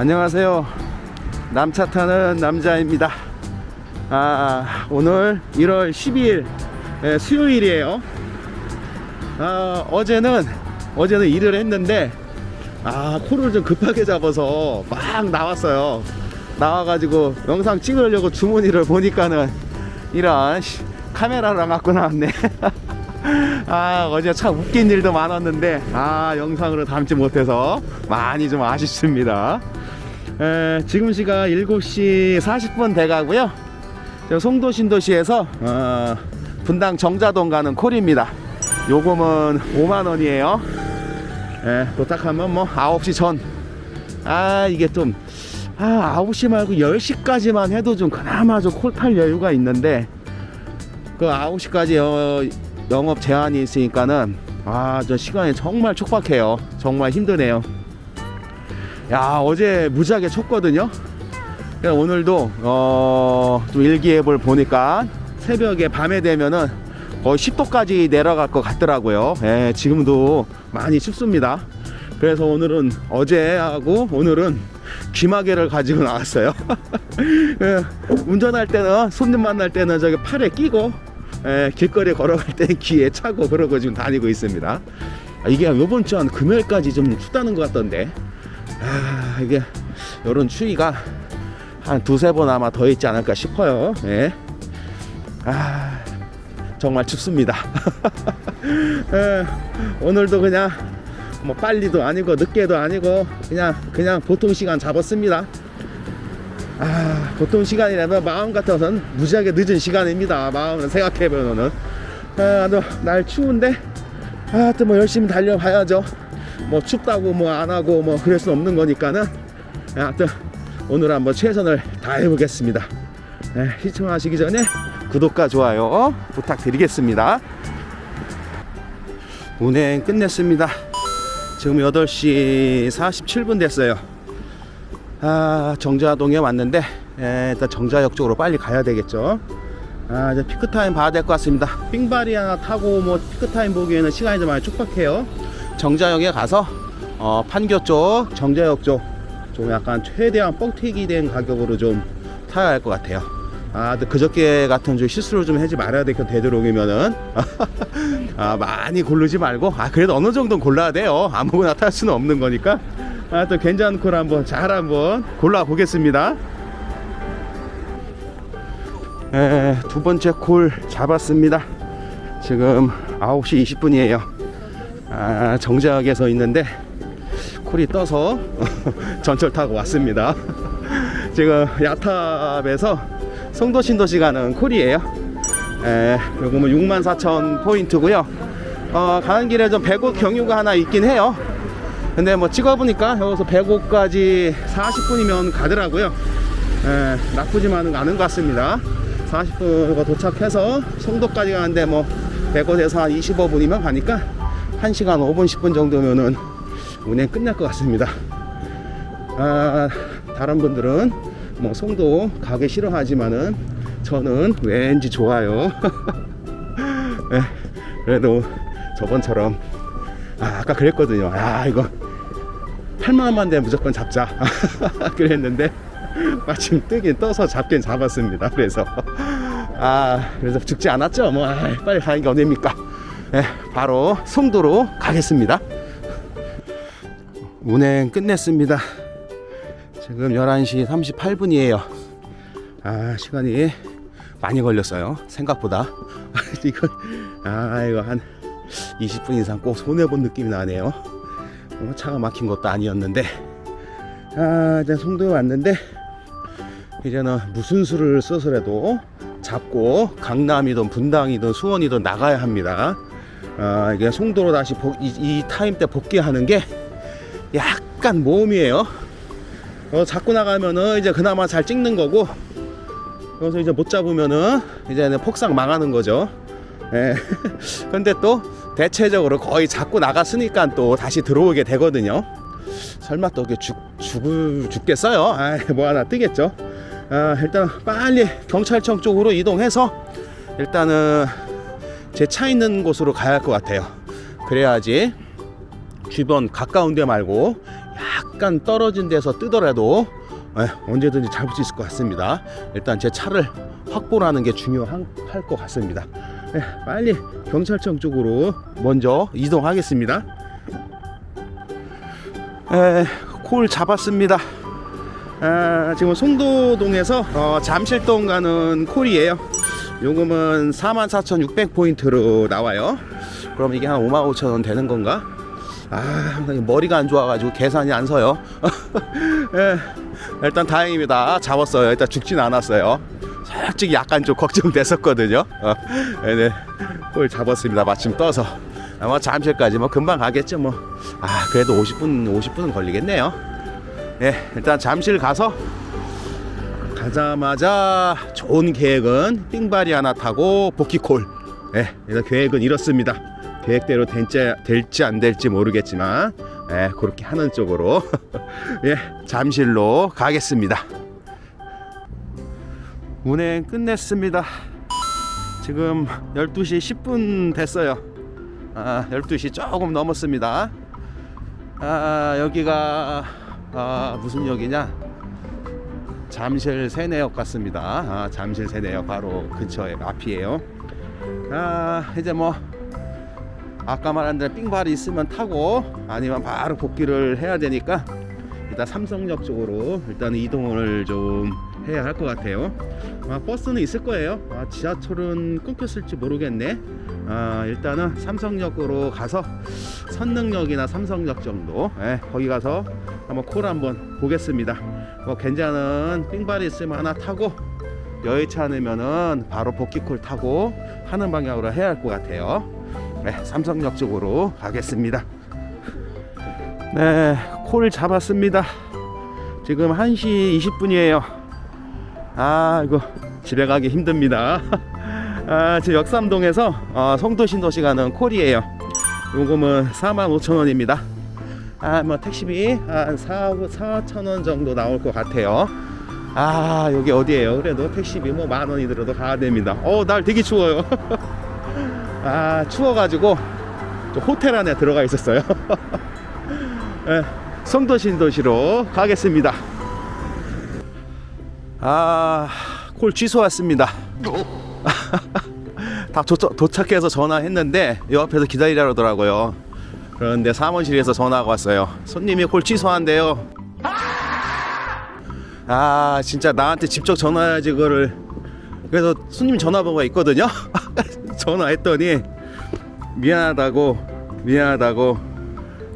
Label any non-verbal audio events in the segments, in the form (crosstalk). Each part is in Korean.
안녕하세요. 남차 타는 남자입니다. 아, 오늘 1월 12일 예, 수요일이에요. 아, 어제는 어제는 일을 했는데 아, 코를 좀 급하게 잡아서 막 나왔어요. 나와가지고 영상 찍으려고 주머니를 보니까는 이런 씨, 카메라를 안 갖고 나왔네. (laughs) 아 어제 참 웃긴 일도 많았는데 아 영상으로 담지 못해서 많이 좀 아쉽습니다 에, 지금 시각 7시 40분 돼가고요. 저 송도 신도시에서 어, 분당 정자동 가는 콜입니다. 요금은 5만 원이에요. 도착하면 뭐 9시 전 아 이게 좀 아, 9시 말고 10시까지만 해도 좀 그나마 좀콜탈 여유가 있는데 그 9시까지 어, 영업 제한이 있으니까는 아 저 시간이 정말 촉박해요. 정말 힘드네요 야 어제 무지하게 그러니까 오늘도 어 좀 일기예보를 보니까 새벽에 밤에 되면은 거의 10도까지 내려갈 것 같더라고요 예, 지금도 많이 춥습니다 그래서 오늘은 어제하고 오늘은 귀마개를 가지고 나왔어요 (laughs) 예, 운전할 때는 손님 만날 때는 저기 팔에 끼고 예, 길거리 걸어갈 때 (laughs) 귀에 차고 그러고 지금 다니고 있습니다. 아, 이게 요번 주 한 금요일까지 좀 춥다는 것 같던데. 아, 이게 요런 추위가 한 두세 번 아마 더 있지 않을까 싶어요. 예. 아, 정말 춥습니다. (laughs) 예, 오늘도 그냥 뭐 빨리도 아니고 늦게도 아니고 그냥 그냥 보통 시간 잡았습니다. 아, 보통 시간이라면 마음 같아서는 무지하게 늦은 시간입니다. 마음을 생각해보면은. 아, 너, 날 추운데, 아, 또뭐 열심히 달려봐야죠. 뭐 춥다고 뭐 안 하고 뭐 그럴 수 없는 거니까는. 하여튼, 오늘 한번 최선을 다해 보겠습니다. 네, 시청하시기 전에 구독과 좋아요 부탁드리겠습니다. 운행 끝냈습니다. 지금 8시 47분 됐어요. 아 정자동에 왔는데 에, 일단 정자역 쪽으로 빨리 가야 되겠죠 아 이제 피크타임 봐야 될 것 같습니다 삥바리 하나 타고 뭐 피크타임 보기에는 시간이 좀 많이 촉박해요 정자역에 가서 어, 판교 쪽 정자역 쪽 좀 약간 최대한 뻥튀기 된 가격으로 좀 타야 할 것 같아요 아 그저께 같은 좀 실수를 좀 하지 말아야 되겠 되도록이면은 (laughs) 아 많이 고르지 말고 아 그래도 어느 정도는 골라야 돼요 아무거나 탈 수는 없는 거니까 아, 또 괜찮은 콜 한번 잘 한번 골라 보겠습니다. 에, 두 번째 콜 잡았습니다. 지금 9시 20분이에요. 아, 정자역에 서 있는데 콜이 떠서 (laughs) 전철 타고 왔습니다. (laughs) 지금 야탑에서 송도 신도시 가는 콜이에요. 에, 요금은 64,000 포인트고요. 어, 가는 길에 좀 배구 경유가 하나 있긴 해요. 근데 뭐 찍어보니까 여기서 105까지 40분이면 가더라고요. 에, 나쁘지만은 않은 것 같습니다. 40분 도착해서 송도까지 가는데 뭐 105에서 한 25분이면 가니까 1시간 5분 10분 정도면은 운행 끝날 것 같습니다. 아, 다른 분들은 뭐 송도 가기 싫어하지만은 저는 왠지 좋아요. 에, (laughs) 그래도 저번처럼 아, 아까 그랬거든요. 아, 이거 8만원만 되면 무조건 잡자. (laughs) 그랬는데, 마침 뜨긴 떠서 잡긴 잡았습니다. 그래서, 아, 그래서 죽지 않았죠. 뭐, 아, 빨리 가는 게 어딥니까? 네, 바로 송도로 가겠습니다. 운행 끝냈습니다. 지금 11시 38분이에요. 아, 시간이 많이 걸렸어요. 생각보다. (laughs) 이거, 아, 이거 한 20분 이상 꼭 손해본 느낌이 나네요. 어, 차가 막힌 것도 아니었는데, 아, 이제 송도에 왔는데, 이제는 무슨 수를 써서라도 잡고 강남이든 분당이든 수원이든 나가야 합니다. 아, 이게 송도로 다시 복, 이, 이 타임 때 복귀하는 게 약간 모험이에요. 어, 잡고 나가면은 이제 그나마 잘 찍는 거고, 여기서 이제 못 잡으면은 이제는 폭삭 망하는 거죠. 예. (laughs) 근데 또 대체적으로 거의 잡고 나갔으니까 또 다시 들어오게 되거든요. 설마 또 이게 죽, 죽을, 죽겠어요? 아, 뭐 하나 뜨겠죠? 아, 일단 빨리 경찰청 쪽으로 이동해서 일단은 제 차 있는 곳으로 가야 할 것 같아요. 그래야지 주변 가까운 데 말고 약간 떨어진 데서 뜨더라도 예, 언제든지 잡을 수 있을 것 같습니다. 일단 제 차를 확보를 하는 게 중요할 것 같습니다. 예, 빨리 경찰청 쪽으로 먼저 이동하겠습니다. 에, 콜 잡았습니다. 아, 지금 송도동에서 어, 잠실동 가는 콜이에요. 요금은 44,600포인트로 나와요. 그럼 이게 한 55,000원 되는 건가? 아, 머리가 안 좋아가지고 계산이 안 서요. (laughs) 예, 일단 다행입니다. 잡았어요. 일단 죽진 않았어요. 솔직히 약간 좀 걱정됐었거든요. 어, 네, 네. 콜 잡았습니다. 마침 떠서. 아마 잠실까지 뭐 금방 가겠죠 뭐. 아 그래도 50분 50분은 걸리겠네요. 예 일단 잠실 가서 가자마자 좋은 계획은 삥바리 하나 타고 복귀콜. 예 일단 계획은 이렇습니다. 계획대로 될지, 될지 안 될지 모르겠지만 예 그렇게 하는 쪽으로 (laughs) 예 잠실로 가겠습니다. 운행 끝냈습니다. 지금 12시 10분 됐어요. 아, 12시 조금 넘었습니다. 아, 여기가 아, 무슨 역이냐? 잠실 세내역 같습니다. 아, 잠실 세내역 바로 근처에 앞이에요. 아, 이제 뭐 아까 말한 대로 삥발이 있으면 타고 아니면 바로 복귀를 해야 되니까 일단 삼성역 쪽으로 일단 이동을 좀 해야 할 것 같아요. 아, 버스는 있을 거예요. 아, 지하철은 끊겼을지 모르겠네. 아, 일단은 삼성역으로 가서 선릉역이나 삼성역 정도, 예, 거기 가서 한번 콜 한번 보겠습니다. 뭐 괜찮은 삥발이 있으면 하나 타고 여의치 않으면은 바로 복귀콜 타고 하는 방향으로 해야 할 것 같아요. 네, 삼성역 쪽으로 가겠습니다. 네, 콜 잡았습니다. 지금 1시 20분이에요. 아, 이거 집에 가기 힘듭니다. (laughs) 아, 저 역삼동에서 어, 송도 신도시 가는 콜이에요. 요금은 45,000원입니다. 아, 뭐 택시비 한 4, 4,000원 정도 나올 것 같아요. 아, 여기 어디예요? 그래도 택시비 뭐 만 원이 들어도 가야 됩니다. 어, 날 되게 추워요. (laughs) 아, 추워가지고 저 호텔 안에 들어가 있었어요. (laughs) 예, 송도 신도시로 가겠습니다. 아, 콜 취소 왔습니다. 다 도착, 도착해서 전화했는데 옆에서 기다리라 그러더라고요. 그런데 사무실에서 전화가 왔어요. 손님이 콜 취소한대요. 아, 진짜 나한테 직접 전화해야지 그거를. 그래서 손님 전화번호가 있거든요. (laughs) 전화했더니 미안하다고 미안하다고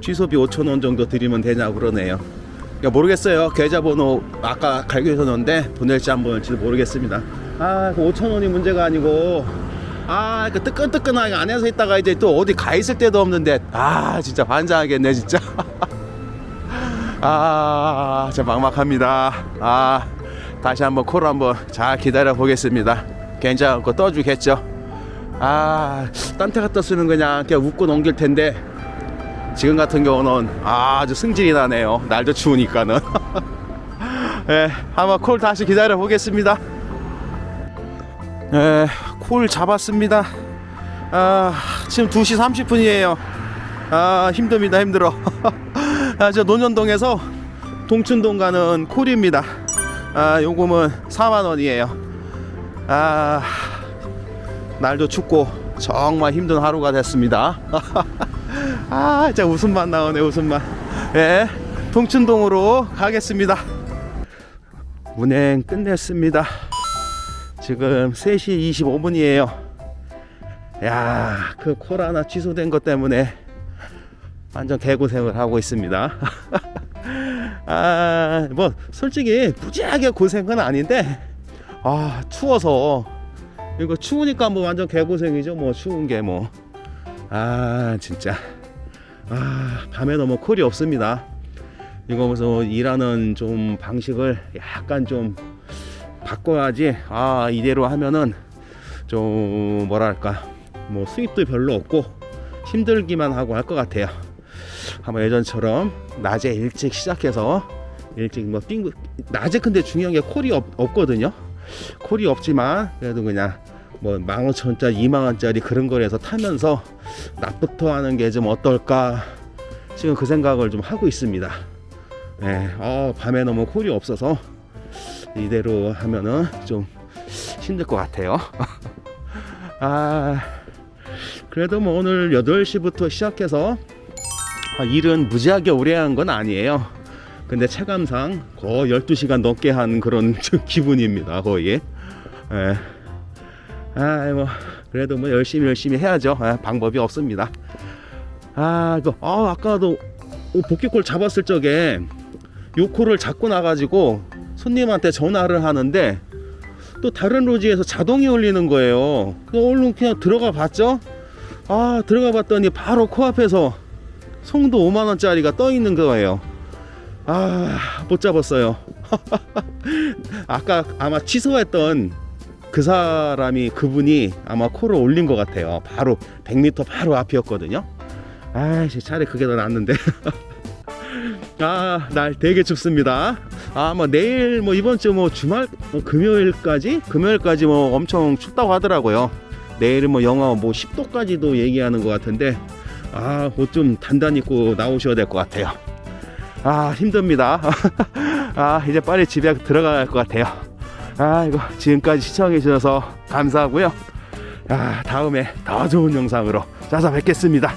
취소비 5천 원 정도 드리면 되냐고 그러네요. 그러니까 모르겠어요. 계좌번호 아까 갈겨줬는데 보낼지 안 보낼지도 모르겠습니다. 아, 그 5천 원이 문제가 아니고 아, 그 뜨끈뜨끈하게 안에서 있다가 이제 또 어디 가 있을 때도 없는데 아, 진짜 반장하겠네 진짜. (laughs) 아, 진짜 막막합니다. 아, 다시 한번 콜 한번 잘 기다려 보겠습니다. 괜찮고 떠주겠죠. 아, 딴데 갖다 쓰는 그냥 그냥 웃고 넘길 텐데 지금 같은 경우는 아주 승질이 나네요. 날도 추우니까는. (laughs) 예, 한번 콜 다시 기다려 보겠습니다. 예, 콜 잡았습니다. 아, 지금 2시 30분이에요. 아, 힘듭니다. 힘들어. (laughs) 아, 저 논현동에서 동춘동 가는 콜입니다. 아, 요금은 4만 원이에요. 아, 날도 춥고 정말 힘든 하루가 됐습니다. (laughs) 아, 진짜 웃음만 나오네, 웃음만. 예, 동춘동으로 가겠습니다. 운행 끝냈습니다. 지금 3시 25분이에요. 야, 그 코로나 취소된 것 때문에 완전 개고생을 하고 있습니다. (laughs) 아, 뭐 솔직히 무지하게 고생은 아닌데 아, 추워서 이거 추우니까 뭐 완전 개고생이죠. 뭐 추운 게 뭐. 아, 진짜. 아, 밤에는 뭐 콜이 없습니다. 이거 무슨 일하는 좀 방식을 약간 좀 바꿔야지. 아, 이대로 하면은 좀 뭐랄까. 뭐 수입도 별로 없고 힘들기만 하고 할 것 같아요. 한번 예전처럼 낮에 일찍 시작해서 일찍 뭐 빙, 낮에 근데 중요한 게 콜이 없, 없거든요. 콜이 없지만 그래도 그냥 뭐 15,000원짜리, 2만원짜리 그런 거에서 타면서 낮부터 하는 게 좀 어떨까 지금 그 생각을 좀 하고 있습니다. 예, 어, 밤에 너무 콜이 없어서 이대로 하면은 좀 힘들 것 같아요. (laughs) 아, 그래도 뭐 오늘 8시부터 시작해서 아, 일은 무지하게 오래 한 건 아니에요. 근데 체감상 거의 12시간 넘게 한 그런 (laughs) 기분입니다, 거의. 예. 아, 뭐, 그래도 뭐 열심히 열심히 해야죠. 아, 방법이 없습니다. 아, 이거, 아, 아까도 복귀골 잡았을 적에 요 코를 잡고 나가지고 손님한테 전화를 하는데 또 다른 로지에서 자동이 울리는 거예요. 얼른 그냥 들어가 봤죠. 아 들어가 봤더니 바로 코앞에서 송도 5만 원짜리가 떠 있는 거예요. 아 못 잡았어요. (laughs) 아까 아마 취소했던 그 사람이 그분이 아마 코를 올린 것 같아요. 바로 100m 바로 앞이었거든요. 아이씨 차라리 그게 더 낫는데. (laughs) 아, 날 되게 춥습니다. 아, 뭐 내일 뭐 이번 주 뭐 주말 뭐 금요일까지 금요일까지 뭐 엄청 춥다고 하더라고요. 내일은 뭐 영하 뭐 10도까지도 얘기하는 것 같은데 아, 옷 좀 단단히 입고 나오셔야 될 것 같아요. 아, 힘듭니다. (laughs) 아, 이제 빨리 집에 들어갈 것 같아요. 아, 이거 지금까지 시청해 주셔서 감사하고요. 아, 다음에 더 좋은 영상으로 찾아뵙겠습니다.